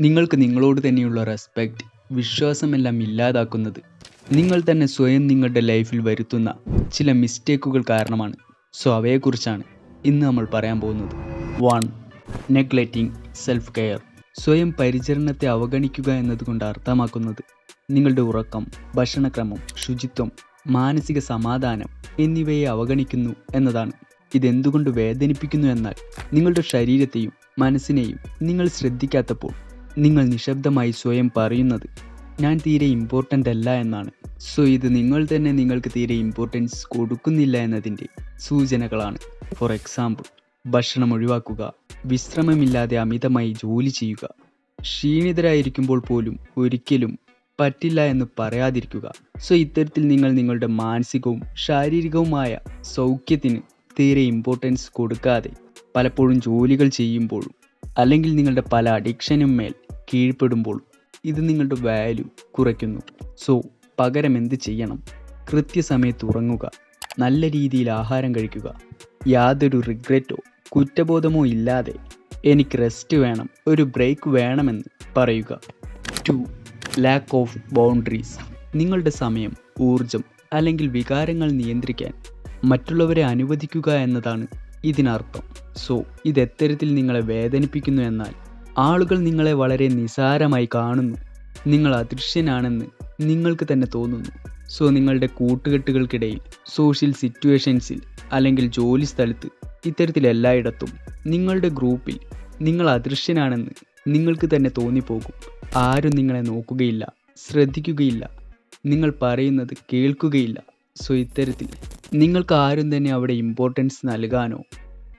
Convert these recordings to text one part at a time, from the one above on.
നിങ്ങൾക്ക് നിങ്ങളോട് തന്നെയുള്ള റെസ്പെക്റ്റ് വിശ്വാസമെല്ലാം ഇല്ലാതാക്കുന്നത്. നിങ്ങൾ തന്നെ സ്വയം നിങ്ങളുടെ ലൈഫിൽ വരുത്തുന്ന ചില മിസ്റ്റേക്കുകൾ കാരണമാണ്. സോ അവയെക്കുറിച്ചാണ് ഇന്ന് നമ്മൾ പറയാൻ പോകുന്നത്. വൺ നെഗ്ലറ്റിംഗ് സെൽഫ് കെയർ സ്വയം പരിചരണത്തെ അവഗണിക്കുക എന്നതുകൊണ്ട് അർത്ഥമാക്കുന്നത് നിങ്ങളുടെ ഉറക്കം ഭക്ഷണക്രമം ശുചിത്വം മാനസിക സമാധാനം എന്നിവയെ അവഗണിക്കുന്നു എന്നതാണ്. ഇതെന്തുകൊണ്ട് വേദനിപ്പിക്കുന്നു എന്നാൽ നിങ്ങളുടെ ശരീരത്തെയും മനസ്സിനെയും നിങ്ങൾ ശ്രദ്ധിക്കാത്തപ്പോൾ നിങ്ങൾ നിശബ്ദമായി സ്വയം പറയുന്നത് ഞാൻ തീരെ ഇമ്പോർട്ടന്റ് അല്ല എന്നാണ്. സോ ഇത് നിങ്ങൾ തന്നെ നിങ്ങൾക്ക് തീരെ ഇമ്പോർട്ടൻസ് കൊടുക്കുന്നില്ല എന്നതിന്റെ സൂചനകളാണ്. ഫോർ എക്സാമ്പിൾ ഭക്ഷണം ഒഴിവാക്കുക വിശ്രമമില്ലാതെ അമിതമായി ജോലി ചെയ്യുക ക്ഷീണിതരായിരിക്കുമ്പോൾ പോലും ഒരിക്കലും പറ്റില്ല എന്ന് പറയാതിരിക്കുക. സോ ഇത്തരത്തിൽ നിങ്ങൾ നിങ്ങളുടെ മാനസികവും ശാരീരികവുമായ സൗഖ്യത്തിന് തീരെ ഇമ്പോർട്ടൻസ് കൊടുക്കാതെ പലപ്പോഴും ജോലികൾ ചെയ്യുമ്പോഴും അല്ലെങ്കിൽ നിങ്ങളുടെ പല അഡിക്ഷനും മേൽ കീഴ്പ്പെടുമ്പോൾ ഇത് നിങ്ങളുടെ വാല്യൂ കുറയ്ക്കുന്നു. സോ പകരം എന്ത് ചെയ്യണം? കൃത്യസമയത്ത് ഉറങ്ങുക. നല്ല രീതിയിൽ ആഹാരം കഴിക്കുക. യാതൊരു റിഗ്രറ്റോ കുറ്റബോധമോ ഇല്ലാതെ എനിക്ക് റെസ്റ്റ് വേണം ഒരു ബ്രേക്ക് വേണമെന്ന് പറയുക. ടു ലാക്ക് ഓഫ് ബൗണ്ടറീസ് നിങ്ങളുടെ സമയം ഊർജം അല്ലെങ്കിൽ വികാരങ്ങൾ നിയന്ത്രിക്കാൻ മറ്റുള്ളവരെ അനുവദിക്കുക എന്നതാണ് ഇതിനർത്ഥം. സോ ഇത് എത്തരത്തിൽ നിങ്ങളെ വേദനിപ്പിക്കുന്നു എന്നാൽ ആളുകൾ നിങ്ങളെ വളരെ നിസാരമായി കാണുന്നു. നിങ്ങൾ അദൃശ്യനാണെന്ന് നിങ്ങൾക്ക് തന്നെ തോന്നുന്നു. സോ നിങ്ങളുടെ കൂട്ടുകെട്ടുകൾക്കിടയിൽ സോഷ്യൽ സിറ്റുവേഷൻസിൽ അല്ലെങ്കിൽ ജോലി സ്ഥലത്ത് ഇത്തരത്തിൽ എല്ലായിടത്തും നിങ്ങളുടെ ഗ്രൂപ്പിൽ നിങ്ങൾ അദൃശ്യനാണെന്ന് നിങ്ങൾക്ക് തന്നെ തോന്നിപ്പോകും. ആരും നിങ്ങളെ നോക്കുകയില്ല ശ്രദ്ധിക്കുകയില്ല. നിങ്ങൾ പറയുന്നത് കേൾക്കുകയില്ല. സോ ഇത്തരത്തിൽ നിങ്ങൾക്ക് ആരും തന്നെ അവിടെ ഇമ്പോർട്ടൻസ് നൽകാനോ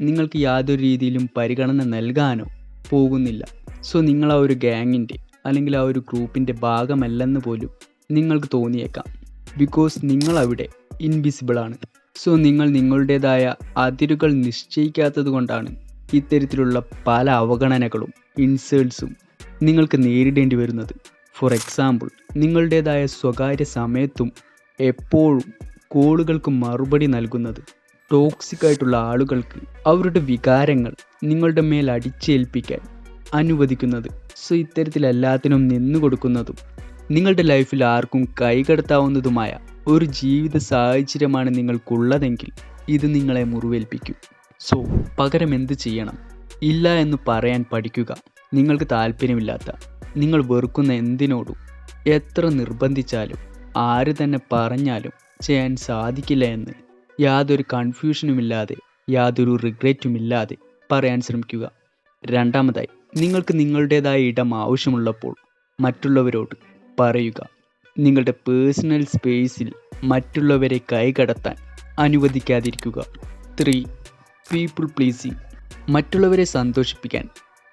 നിങ്ങൾക്ക് യാതൊരു രീതിയിലും പരിഗണന നൽകാനോ പോകുന്നില്ല. സോ നിങ്ങൾ ആ ഒരു ഗ്യാങ്ങിന്റെ അല്ലെങ്കിൽ ആ ഒരു ഗ്രൂപ്പിന്റെ ഭാഗമല്ലെന്ന് പോലും നിങ്ങൾക്ക് തോന്നിയേക്കാം. ബിക്കോസ് നിങ്ങളവിടെ ഇൻവിസിബിളാണ് സോ നിങ്ങൾ നിങ്ങളുടേതായ അതിരുകൾ നിശ്ചയിക്കാത്തത് കൊണ്ടാണ് ഇത്തരത്തിലുള്ള പല അവഗണനകളും ഇൻസേൾട്സും നിങ്ങൾക്ക് നേരിടേണ്ടി വരുന്നത്. ഫോർ എക്സാമ്പിൾ നിങ്ങളുടേതായ സ്വകാര്യ സമയത്തും എപ്പോഴും കോളുകൾക്ക് മറുപടി നൽകുന്നത്. ടോക്സിക് ആയിട്ടുള്ള ആളുകൾക്ക് അവരുടെ വികാരങ്ങൾ നിങ്ങളുടെ മേൽ അടിച്ചേൽപ്പിക്കാൻ അനുവദിക്കുന്നത്. സോ ഇത്തരത്തിൽ എല്ലാത്തിനും നിന്നു നിങ്ങളുടെ ലൈഫിൽ ആർക്കും കൈകടത്താവുന്നതുമായ ഒരു ജീവിത സാഹചര്യമാണ് നിങ്ങൾക്കുള്ളതെങ്കിൽ ഇത് നിങ്ങളെ മുറിവേൽപ്പിക്കും. സോ പകരം എന്ത് ചെയ്യണം? ഇല്ല എന്ന് പറയാൻ പഠിക്കുക. നിങ്ങൾക്ക് താല്പര്യമില്ലാത്ത നിങ്ങൾ വെറുക്കുന്ന എന്തിനോടും എത്ര നിർബന്ധിച്ചാലും ആര് തന്നെ പറഞ്ഞാലും ചെയ്യാൻ സാധിക്കില്ല എന്ന്. യാതൊരു കൺഫ്യൂഷനുമില്ലാതെ യാതൊരു റിഗ്രറ്റുമില്ലാതെ പറയാൻ ശ്രമിക്കുക. രണ്ടാമതായി നിങ്ങൾക്ക് നിങ്ങളുടേതായ ഇടം ആവശ്യമുള്ളപ്പോൾ മറ്റുള്ളവരോട് പറയുക. നിങ്ങളുടെ പേഴ്സണൽ സ്പേസിൽ മറ്റുള്ളവരെ കൈകടത്താൻ അനുവദിക്കാതിരിക്കുക. ത്രീ പീപ്പിൾ പ്ലീസിങ് മറ്റുള്ളവരെ സന്തോഷിപ്പിക്കാൻ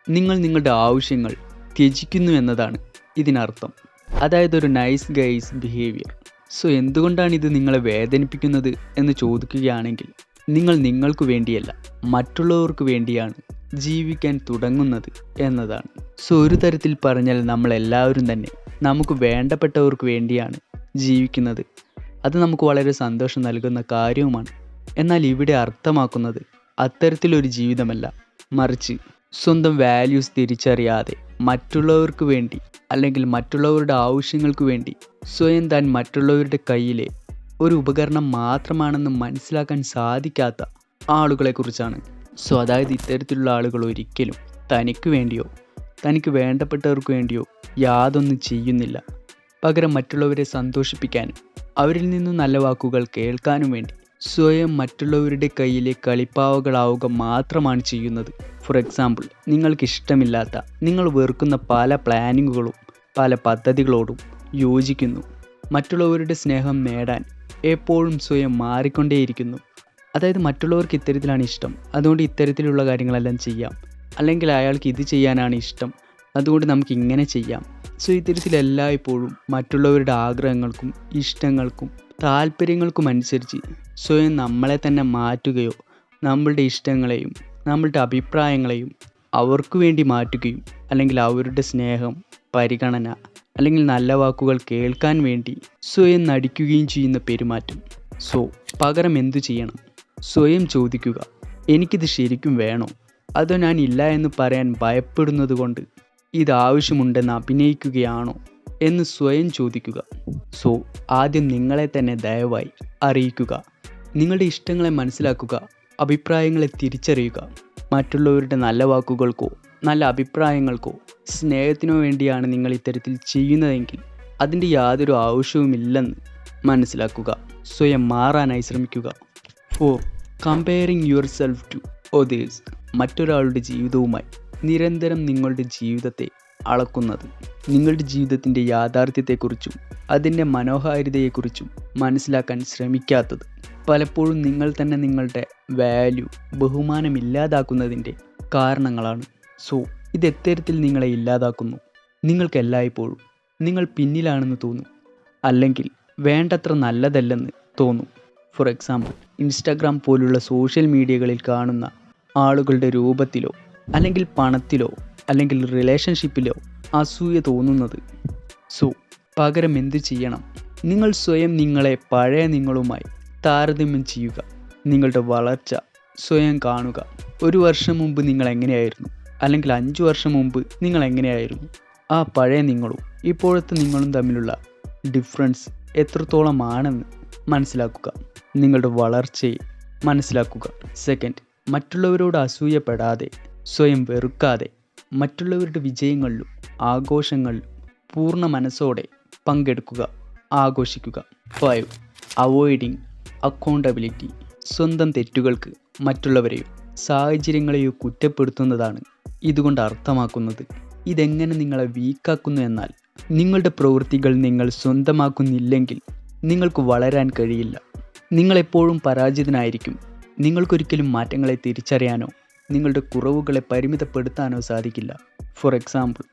നിങ്ങൾ നിങ്ങളുടെ ആവശ്യങ്ങൾ ത്യജിക്കുന്നു എന്നതാണ് ഇതിനർത്ഥം. അതായത് ഒരു നൈസ് ഗൈസ് ബിഹേവിയർ സോ എന്തുകൊണ്ടാണ് ഇത് നിങ്ങളെ വേദനിപ്പിക്കുന്നത് എന്ന് ചോദിക്കുകയാണെങ്കിൽ നിങ്ങൾ നിങ്ങൾക്ക് വേണ്ടിയല്ല മറ്റുള്ളവർക്ക് വേണ്ടിയാണ് ജീവിക്കാൻ തുടങ്ങുന്നത് എന്നതാണ്. സോ ഒരു തരത്തിൽ പറഞ്ഞാൽ നമ്മളെല്ലാവരും തന്നെ നമുക്ക് വേണ്ടപ്പെട്ടവർക്ക് വേണ്ടിയാണ് ജീവിക്കുന്നത്. അത് നമുക്ക് വളരെ സന്തോഷം നൽകുന്ന കാര്യവുമാണ്. എന്നാൽ ഇവിടെ അർത്ഥമാക്കുന്നത് അത്തരത്തിലൊരു ജീവിതമല്ല. മറിച്ച് സ്വന്തം വാല്യൂസ് തിരിച്ചറിയാതെ മറ്റുള്ളവർക്ക് വേണ്ടി അല്ലെങ്കിൽ മറ്റുള്ളവരുടെ ആവശ്യങ്ങൾക്ക് വേണ്ടി സ്വയം താൻ മറ്റുള്ളവരുടെ കയ്യിലെ ഒരു ഉപകരണം മാത്രമാണെന്ന് മനസ്സിലാക്കാൻ സാധിക്കാത്ത ആളുകളെക്കുറിച്ചാണ്. സോ അതായത് ഇത്തരത്തിലുള്ള ആളുകൾ ഒരിക്കലും തനിക്ക് വേണ്ടിയോ തനിക്ക് വേണ്ടപ്പെട്ടവർക്ക് വേണ്ടിയോ യാതൊന്നും ചെയ്യുന്നില്ല. പകരം മറ്റുള്ളവരെ സന്തോഷിപ്പിക്കാനും അവരിൽ നിന്നും നല്ല വാക്കുകൾ കേൾക്കാനും വേണ്ടി സ്വയം മറ്റുള്ളവരുടെ കയ്യിലെ കളിപ്പാവകളാവുക മാത്രമാണ് ചെയ്യുന്നത്. ഫോർ എക്സാമ്പിൾ നിങ്ങൾക്ക് ഇഷ്ടമില്ലാത്ത നിങ്ങൾ വെറുക്കുന്ന പല പ്ലാനിങ്ങുകളും പല പദ്ധതികളോടും യോജിക്കുന്നു. മറ്റുള്ളവരുടെ സ്നേഹം നേടാൻ എപ്പോഴും സ്വയം മാറിക്കൊണ്ടേയിരിക്കുന്നു. അതായത് മറ്റുള്ളവർക്ക് ഇത്തരത്തിലാണ് ഇഷ്ടം. അതുകൊണ്ട് ഇത്തരത്തിലുള്ള കാര്യങ്ങളെല്ലാം ചെയ്യാം. അല്ലെങ്കിൽ അയാൾക്ക് ഇത് ചെയ്യാനാണ് ഇഷ്ടം. അതുകൊണ്ട് നമുക്ക് ഇങ്ങനെ ചെയ്യാം. സോ ഇത്തരത്തിൽ എല്ലായ്പ്പോഴും മറ്റുള്ളവരുടെ ആഗ്രഹങ്ങൾക്കും ഇഷ്ടങ്ങൾക്കും താല്പര്യങ്ങൾക്കും അനുസരിച്ച് സ്വയം നമ്മളെ തന്നെ മാറ്റുകയോ നമ്മളുടെ ഇഷ്ടങ്ങളെയും നമ്മളുടെ അഭിപ്രായങ്ങളെയും അവർക്ക് വേണ്ടി മാറ്റുകയും അല്ലെങ്കിൽ അവരുടെ സ്നേഹം പരിഗണന അല്ലെങ്കിൽ നല്ല വാക്കുകൾ കേൾക്കാൻ വേണ്ടി സ്വയം നടിക്കുകയും ചെയ്യുന്ന പെരുമാറ്റം. സോ പകരം എന്തു ചെയ്യണം? സ്വയം ചോദിക്കുക എനിക്കിത് ശരിക്കും വേണോ? അതോ ഞാൻ ഇല്ല എന്ന് പറയാൻ ഭയപ്പെടുന്നത് കൊണ്ട് ഇത് ആവശ്യമുണ്ടെന്ന് അഭിനയിക്കുകയാണോ? എന്ന് സ്വയം ചോദിക്കുക. സോ ആദ്യം നിങ്ങളെ തന്നെ ദയവായി അറിയിക്കുക. നിങ്ങളുടെ ഇഷ്ടങ്ങളെ മനസ്സിലാക്കുക. അഭിപ്രായങ്ങളെ തിരിച്ചറിയുക. മറ്റുള്ളവരുടെ നല്ല വാക്കുകൾക്കോ നല്ല അഭിപ്രായങ്ങൾക്കോ സ്നേഹത്തിനോ വേണ്ടിയാണ് നിങ്ങൾ ഇത്തരത്തിൽ ചെയ്യുന്നതെങ്കിൽ അതിന്റെ യാതൊരു ആവശ്യവുമില്ലെന്ന് മനസ്സിലാക്കുക. സ്വയം മാറാനായി ശ്രമിക്കുക. Four comparing yourself to others മറ്റൊരാളുടെ ജീവിതവുമായി നിരന്തരം നിങ്ങളുടെ ജീവിതത്തെ അളക്കുന്നത്. നിങ്ങളുടെ ജീവിതത്തിന്റെ യാഥാർത്ഥ്യത്തെക്കുറിച്ചും അതിന്റെ മനോഹാരിതയെക്കുറിച്ചും മനസ്സിലാക്കാൻ ശ്രമിക്കാത്തത്. പലപ്പോഴും നിങ്ങൾ തന്നെ നിങ്ങളുടെ വാല്യൂ ബഹുമാനമില്ലാതാക്കുന്നതിന്റെ കാരണങ്ങളാണ്. സോ ഇത് എത്തരത്തിൽ നിങ്ങളെ ഇല്ലാതാക്കുന്നു. നിങ്ങൾക്ക് എല്ലായ്പ്പോഴും നിങ്ങൾ പിന്നിലാണെന്ന് തോന്നും. അല്ലെങ്കിൽ വേണ്ടത്ര നല്ലതല്ലെന്ന് തോന്നും. ഫോർ എക്സാമ്പിൾ ഇൻസ്റ്റാഗ്രാം പോലുള്ള സോഷ്യൽ മീഡിയകളിൽ കാണുന്ന ആളുകളുടെ രൂപത്തിലോ അല്ലെങ്കിൽ പണത്തിലോ അല്ലെങ്കിൽ റിലേഷൻഷിപ്പിലോ അസൂയ തോന്നുന്നത്. സോ പകരം എന്ത് ചെയ്യണം? നിങ്ങൾ സ്വയം നിങ്ങളെ പഴയ നിങ്ങളുമായി താരതമ്യം ചെയ്യുക. നിങ്ങളുടെ വളർച്ച സ്വയം കാണുക. ഒരു വർഷം മുമ്പ് നിങ്ങൾ എങ്ങനെയായിരുന്നു? അല്ലെങ്കിൽ അഞ്ച് വർഷം മുമ്പ് നിങ്ങൾ എങ്ങനെയായിരുന്നു? ആ പഴയ നിങ്ങളും ഇപ്പോഴത്തെ നിങ്ങളും തമ്മിലുള്ള ഡിഫറൻസ് എത്രത്തോളമാണെന്ന് മനസ്സിലാക്കുക. നിങ്ങളുടെ വളർച്ചയെ മനസ്സിലാക്കുക. സെക്കൻഡ് മറ്റുള്ളവരോട് അസൂയപ്പെടാതെ സ്വയം വെറുക്കാതെ മറ്റുള്ളവരുടെ വിജയങ്ങളിലും ആഘോഷങ്ങളിലും പൂർണ മനസ്സോടെ പങ്കെടുക്കുക ആഘോഷിക്കുക. Five avoiding accountability. സ്വന്തം തെറ്റുകൾക്ക് മറ്റുള്ളവരെയോ സാഹചര്യങ്ങളെയോ കുറ്റപ്പെടുത്തുന്നതാണ് ഇതുകൊണ്ട് അർത്ഥമാക്കുന്നത്. ഇതെങ്ങനെ നിങ്ങളെ വീക്കാക്കുന്നു എന്നാൽ നിങ്ങളുടെ പ്രവൃത്തികൾ നിങ്ങൾ സ്വന്തമാക്കുന്നില്ലെങ്കിൽ നിങ്ങൾക്ക് വളരാൻ കഴിയില്ല. നിങ്ങളെപ്പോഴും പരാജിതനായിരിക്കും. നിങ്ങൾക്കൊരിക്കലും മാറ്റങ്ങളെ തിരിച്ചറിയാനോ നിങ്ങളുടെ കുറവുകളെ പരിമിതപ്പെടുത്താനോ സാധിക്കില്ല. ഫോർ എക്സാമ്പിൾ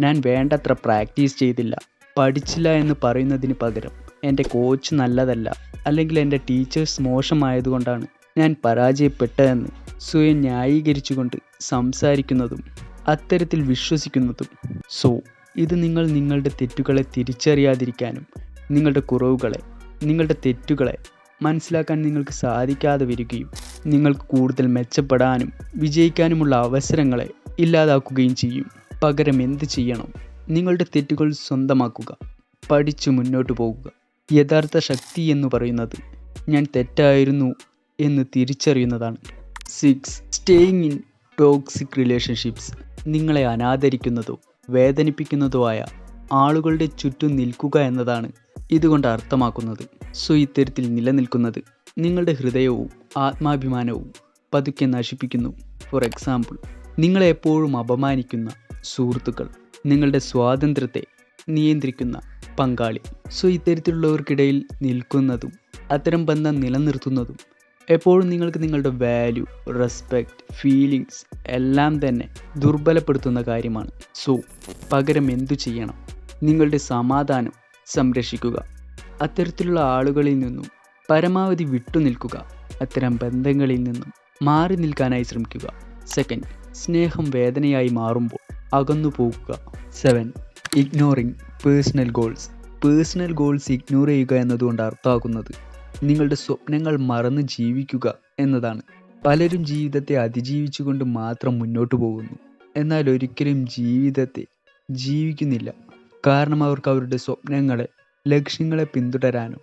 ഞാൻ വേണ്ടത്ര പ്രാക്ടീസ് ചെയ്തില്ല. പഠിച്ചില്ല എന്ന് പറയുന്നതിന് പകരം എന്റെ കോച്ച് നല്ലതല്ല അല്ലെങ്കിൽ എന്റെ ടീച്ചേഴ്സ് മോശമായതുകൊണ്ടാണ് ഞാൻ പരാജയപ്പെട്ടതെന്ന് സ്വയം ന്യായീകരിച്ചുകൊണ്ട് സംസാരിക്കുന്നതും അത്തരത്തിൽ വിശ്വസിക്കുന്നതും. സോ ഇത് നിങ്ങൾ നിങ്ങളുടെ തെറ്റുകളെ തിരിച്ചറിയാതിരിക്കാനും നിങ്ങളുടെ കുറവുകളെ നിങ്ങളുടെ തെറ്റുകളെ മനസ്സിലാക്കാൻ നിങ്ങൾക്ക് സാധിക്കാതെ വരികയും നിങ്ങൾക്ക് കൂടുതൽ മെച്ചപ്പെടാനും വിജയിക്കാനുമുള്ള അവസരങ്ങളെ ഇല്ലാതാക്കുകയും ചെയ്യും. പകരം എന്ത് ചെയ്യണം? നിങ്ങളുടെ തെറ്റുകൾ സ്വന്തമാക്കുക. പഠിച്ചു മുന്നോട്ട് പോകുക. യഥാർത്ഥ ശക്തി എന്ന് പറയുന്നത് ഞാൻ തെറ്റായിരുന്നു എന്ന് തിരിച്ചറിയുന്നതാണ്. Six staying in toxic relationships നിങ്ങളെ അനാദരിക്കുന്നതോ വേദനിപ്പിക്കുന്നതോ ആയ ആളുകളുടെ ചുറ്റും നിൽക്കുക എന്നതാണ് ഇതുകൊണ്ട് അർത്ഥമാക്കുന്നത് സോ ഇത്തരത്തിൽ നിലനിൽക്കുന്നത് നിങ്ങളുടെ ഹൃദയവും ആത്മാഭിമാനവും പതുക്കെ നശിപ്പിക്കുന്നു. ഫോർ എക്സാമ്പിൾ നിങ്ങളെ എപ്പോഴും അപമാനിക്കുന്ന സുഹൃത്തുക്കൾ നിങ്ങളുടെ സ്വാതന്ത്ര്യത്തെ നിയന്ത്രിക്കുന്ന പങ്കാളി സോ ഇത്തരത്തിലുള്ളവർക്കിടയിൽ നിൽക്കുന്നതും അത്തരം ബന്ധം നിലനിർത്തുന്നതും എപ്പോഴും നിങ്ങൾക്ക് നിങ്ങളുടെ വാല്യൂ റെസ്പെക്റ്റ് ഫീലിങ്സ് എല്ലാം തന്നെ ദുർബലപ്പെടുത്തുന്ന കാര്യമാണ്. സോ പകരം എന്തു ചെയ്യണം? നിങ്ങളുടെ സമാധാനം സംരക്ഷിക്കുക. അത്തരത്തിലുള്ള ആളുകളിൽ നിന്നും പരമാവധി വിട്ടുനിൽക്കുക. അത്തരം ബന്ധങ്ങളിൽ നിന്നും മാറി നിൽക്കാനായി ശ്രമിക്കുക. സെക്കൻഡ് സ്നേഹം വേദനയായി മാറുമ്പോൾ അകന്നു പോകുക. Seven ignoring personal goals personal goals ignore ചെയ്യുക എന്നതുകൊണ്ട് അർത്ഥമാക്കുന്നത് നിങ്ങളുടെ സ്വപ്നങ്ങൾ മറന്ന് ജീവിക്കുക എന്നതാണ്. പലരും ജീവിതത്തെ അതിജീവിച്ചുകൊണ്ട് മാത്രം മുന്നോട്ട് പോകുന്നു. എന്നാൽ ഒരിക്കലും ജീവിതത്തെ ജീവിക്കുന്നില്ല. കാരണം അവർക്ക് അവരുടെ സ്വപ്നങ്ങളെ ലക്ഷ്യങ്ങളെ പിന്തുടരാനോ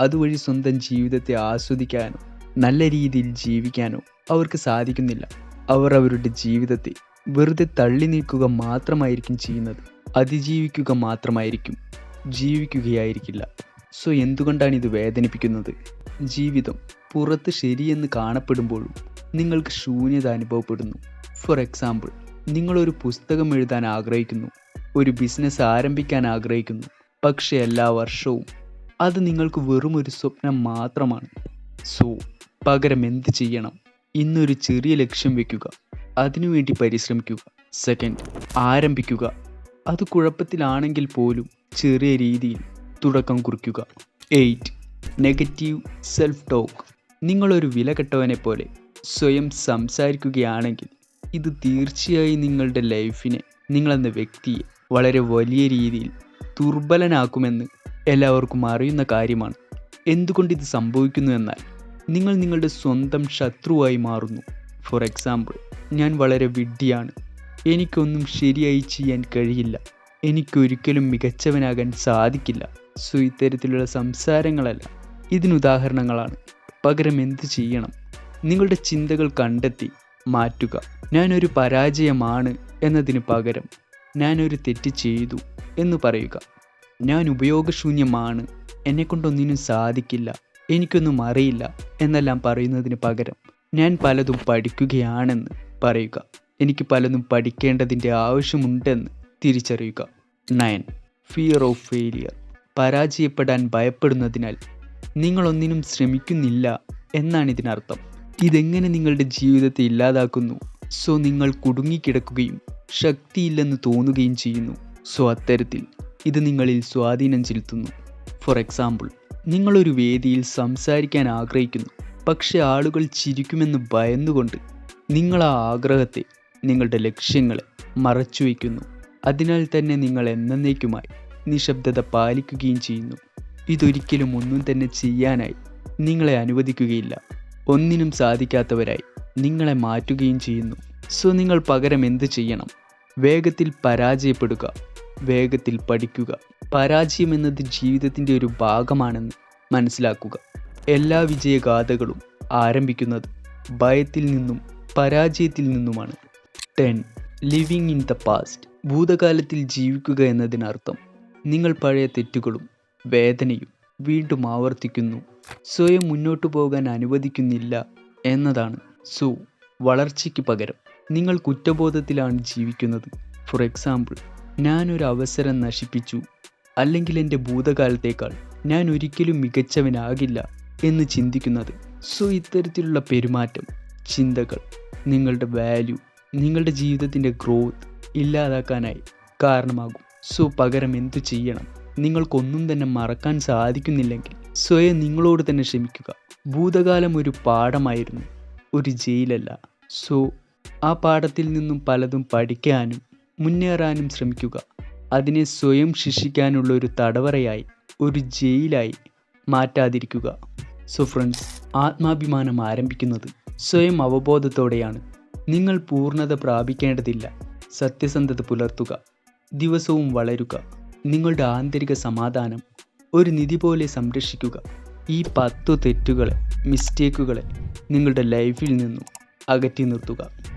അതുവഴി സ്വന്തം ജീവിതത്തെ ആസ്വദിക്കാനോ നല്ല രീതിയിൽ ജീവിക്കാനോ അവർക്ക് സാധിക്കുന്നില്ല. അവർ അവരുടെ ജീവിതത്തെ വെറുതെ തള്ളി നീക്കുക മാത്രമായിരിക്കും ചെയ്യുന്നത്. അതിജീവിക്കുക മാത്രമായിരിക്കും ജീവിക്കുകയായിരിക്കില്ല. സോ എന്തുകൊണ്ടാണ് ഇത് വേദനിപ്പിക്കുന്നത്? ജീവിതം പുറത്ത് ശരിയെന്ന് കാണപ്പെടുമ്പോഴും നിങ്ങൾക്ക് ശൂന്യത അനുഭവപ്പെടുന്നു. ഫോർ എക്സാമ്പിൾ നിങ്ങളൊരു പുസ്തകം എഴുതാൻ ആഗ്രഹിക്കുന്നു. ഒരു ബിസിനസ് ആരംഭിക്കാൻ ആഗ്രഹിക്കുന്നു. പക്ഷേ എല്ലാ വർഷവും അത് നിങ്ങൾക്ക് വെറും ഒരു സ്വപ്നം മാത്രമാണ്. സോ പകരം എന്ത് ചെയ്യണം? ഇന്നൊരു ചെറിയ ലക്ഷ്യം വെക്കുക. അതിനുവേണ്ടി പരിശ്രമിക്കുക. സെക്കൻഡ് ആരംഭിക്കുക. അത് കുഴപ്പത്തിലാണെങ്കിൽ പോലും ചെറിയ രീതിയിൽ തുടക്കം കുറിക്കുക. എയ്റ്റ് നെഗറ്റീവ് സെൽഫ് ടോക്ക് നിങ്ങളൊരു വില കെട്ടവനെ പോലെ സ്വയം സംസാരിക്കുകയാണെങ്കിൽ ഇത് തീർച്ചയായും നിങ്ങളുടെ ലൈഫിനെ നിങ്ങളെന്ന വ്യക്തിയെ വളരെ വലിയ രീതിയിൽ ദുർബലനാക്കുമെന്ന് എല്ലാവർക്കും അറിയുന്ന കാര്യമാണ്. എന്തുകൊണ്ട് ഇത് സംഭവിക്കുന്നു എന്നാൽ നിങ്ങൾ നിങ്ങളുടെ സ്വന്തം ശത്രുവായി മാറുന്നു. ഫോർ എക്സാമ്പിൾ ഞാൻ വളരെ വിഡ്ഢിയാണ്. എനിക്കൊന്നും ശരിയായി ചെയ്യാൻ കഴിയില്ല. എനിക്കൊരിക്കലും മികച്ചവനാകാൻ സാധിക്കില്ല. സോ ഇത്തരത്തിലുള്ള സംസാരങ്ങളല്ല. ഇതിനുദാഹരണങ്ങളാണ് പകരം എന്ത് ചെയ്യണം? നിങ്ങളുടെ ചിന്തകൾ കണ്ടെത്തി മാറ്റുക. ഞാനൊരു പരാജയമാണ് എന്നതിന് പകരം ഞാനൊരു തെറ്റ് ചെയ്തു എന്ന് പറയുക. ഞാൻ ഉപയോഗശൂന്യമാണ്. എന്നെക്കൊണ്ടൊന്നിനും സാധിക്കില്ല. എനിക്കൊന്നും അറിയില്ല എന്നെല്ലാം പറയുന്നതിന് പകരം ഞാൻ പലതും പഠിക്കുകയാണെന്ന് പറയുക. എനിക്ക് പലതും പഠിക്കേണ്ടതിന്റെ ആവശ്യമുണ്ടെന്ന് തിരിച്ചറിയുക. നയൻ. ഫിയർ ഓഫ് ഫെയിലിയർ പരാജയപ്പെടാൻ ഭയപ്പെടുന്നതിനാൽ നിങ്ങളൊന്നിനും ശ്രമിക്കുന്നില്ല എന്നാണ് ഇതിനർത്ഥം. ഇതെങ്ങനെ നിങ്ങളുടെ ജീവിതത്തെ ഇല്ലാതാക്കുന്നു? സോ നിങ്ങൾ കുടുങ്ങിക്കിടക്കുകയും ശക്തിയില്ലെന്ന് തോന്നുകയും ചെയ്യുന്നു. സോ അത്തരത്തിൽ ഇത് നിങ്ങളിൽ സ്വാധീനം ചെലുത്തുന്നു. ഫോർ എക്സാമ്പിൾ നിങ്ങളൊരു വേദിയിൽ സംസാരിക്കാൻ ആഗ്രഹിക്കുന്നു. പക്ഷെ ആളുകൾ ചിരിക്കുമെന്ന് ഭയന്നുകൊണ്ട് നിങ്ങൾ ആ ആഗ്രഹത്തെ നിങ്ങളുടെ ലക്ഷ്യങ്ങളെ മറച്ചുവെക്കുന്നു അതിനാൽ തന്നെ നിങ്ങൾ എന്നേക്കുമായി നിശബ്ദത പാലിക്കുകയും ചെയ്യുന്നു. ഇതൊരിക്കലും ഒന്നും തന്നെ ചെയ്യാനായി നിങ്ങളെ അനുവദിക്കുകയില്ല. ഒന്നിനും സാധിക്കാത്തവരായി നിങ്ങളെ മാറ്റുകയും ചെയ്യുന്നു. സോ നിങ്ങൾ പകരം എന്ത് ചെയ്യണം? വേഗത്തിൽ പരാജയപ്പെടുക. വേഗത്തിൽ പഠിക്കുക. പരാജയം എന്നത് ജീവിതത്തിന്റെ ഒരു ഭാഗമാണെന്ന് മനസ്സിലാക്കുക. എല്ലാ വിജയഗാഥകളും ആരംഭിക്കുന്നത് ഭയത്തിൽ നിന്നും പരാജയത്തിൽ നിന്നുമാണ്. Ten. Living in the past. ഭൂതകാലത്തിൽ ജീവിക്കുക എന്നതിനർത്ഥം നിങ്ങൾ പഴയ തെറ്റുകളും വേദനയും വീണ്ടും ആവർത്തിക്കുന്നു. സ്വയം മുന്നോട്ടു പോകാൻ അനുവദിക്കുന്നില്ല എന്നതാണ്. സോ വളർച്ചയ്ക്ക് പകരം നിങ്ങൾ കുറ്റബോധത്തിലാണ് ജീവിക്കുന്നത്. ഫോർ എക്സാമ്പിൾ ഞാനൊരു അവസരം നശിപ്പിച്ചു. അല്ലെങ്കിൽ എന്റെ ഭൂതകാലത്തേക്കാൾ ഞാൻ ഒരിക്കലും മികച്ചവനാകില്ല എന്ന് ചിന്തിക്കുന്നത്. സോ ഇത്തരത്തിലുള്ള പെരുമാറ്റം ചിന്തകൾ നിങ്ങളുടെ വാല്യൂ നിങ്ങളുടെ ജീവിതത്തിന്റെ ഗ്രോത്ത് ഇല്ലാതാക്കാനായി കാരണമാകും. സോ പകരം എന്തു ചെയ്യണം? നിങ്ങൾക്കൊന്നും തന്നെ മറക്കാൻ സാധിക്കുന്നില്ലെങ്കിൽ സ്വയം നിങ്ങളോട് തന്നെ ക്ഷമിക്കുക. ഭൂതകാലം ഒരു പാഠമായിരുന്നു. ഒരു ജയിലല്ല. സോ ആ പാഠത്തിൽ നിന്നും പലതും പഠിക്കാനും മുന്നേറാനും ശ്രമിക്കുക. അതിനെ സ്വയം ശിക്ഷിക്കാനുള്ള ഒരു തടവറയായി ഒരു ജയിലായി മാറ്റാതിരിക്കുക. സോ ഫ്രണ്ട്സ് ആത്മാഭിമാനം ആരംഭിക്കുന്നത് സ്വയം അവബോധത്തോടെയാണ്. നിങ്ങൾ പൂർണത പ്രാപിക്കേണ്ടതില്ല. സത്യസന്ധത പുലർത്തുക. ദിവസവും വളരുക. നിങ്ങളുടെ ആന്തരിക സമാധാനം ഒരു നിധി പോലെ സംരക്ഷിക്കുക. ഈ പത്തു തെറ്റുകളെ മിസ്റ്റേക്കുകളെ നിങ്ങളുടെ ലൈഫിൽ നിന്നും അകറ്റി നിർത്തുക.